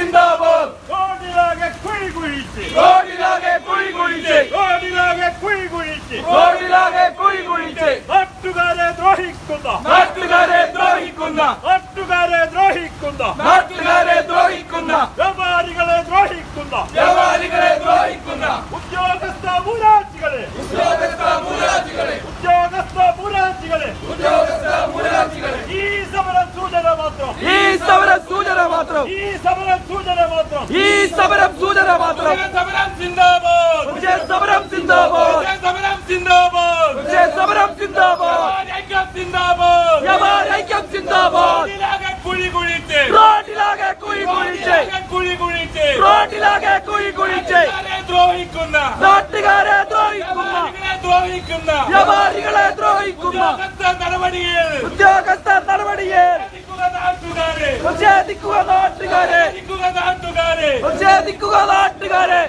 ಜಿಂದಾಬಾದ್ ರೋಡಿನಾಗೆ ಕುಯ್ಗುಳಿಸಿ ರೋಡಿನಾಗೆ ಕುಯ್ಗುಳಿಸಿ ರೋಡಿನಾಗೆ ಕುಯ್ಗುಳಿಸಿ ರೋಡಿನಾಗೆ ಕುಯ್ಗುಳಿಸಿ ಮಟ್ಟುಗಾರೆ ದ್ರೋಹಿಕ್ಕುಂದ ಮಟ್ಟುಗಾರೆ ದ್ರೋಹಿಕ್ಕುಂದ ಮಟ್ಟುಗಾರೆ ದ್ರೋಹಿಕ್ಕುಂದ ಮಟ್ಟುಗಾರೆ ದ್ರೋಹಿಕ್ಕುಂದ ವ್ಯವಹಾರಿಗಳೇ ದ್ರೋಹಿಕ್ಕುಂದ ವ್ಯವಹಾರಿಗಳೇ ದ್ರೋಹಿಕ್ಕುಂದ ಉದ್ಯೋಗಸ್ಥ ಮೂರಾಜಿಗಳೇ ಉದ್ಯೋಗಸ್ಥ ಮೂರ മാത്രം. ഈ സമരം സൂചന മാത്രം. ഈ സമരം സൂചന മാത്രം. സമരം സിന്ദാബാദ്. വിജയ സമരം സിന്ദാബാദ്. സമരം സിന്ദാബാദ്. വിജയ സമരം സിന്ദാബാദ്. ഐക്യം സിന്ദാബാദ്. വ്യാപാരി ഐക്യം സിന്ദാബാദ് കുഴി കുഴിച്ച്. റോഡിലാകെ കുഴി കുഴിച്ച്. കുഴി കുഴിച്ച്. റോഡിലാകെ കുഴി കുഴിച്ച്. ദ്രോഹിക്കുന്ന. നാട്ടുകാരെ ദ്രോഹിക്കുന്ന. ദ്രോഹിക്കുന്ന. വ്യാപാരികളെ ദ്രോഹിക്കുന്ന. നടപടിയിൽ. ഉദ്യോഗസ്ഥ നടപടിയെ പ്രതിഷേധിക്കുക നാട്ടുകാരെ പ്രതിഷേധിക്കുക നാട്ടുകാരെ പ്രതിഷേധിക്കുക നാട്ടുകാരെ പ്രതിഷേധിക്കുക നാട്ടുകാരെ.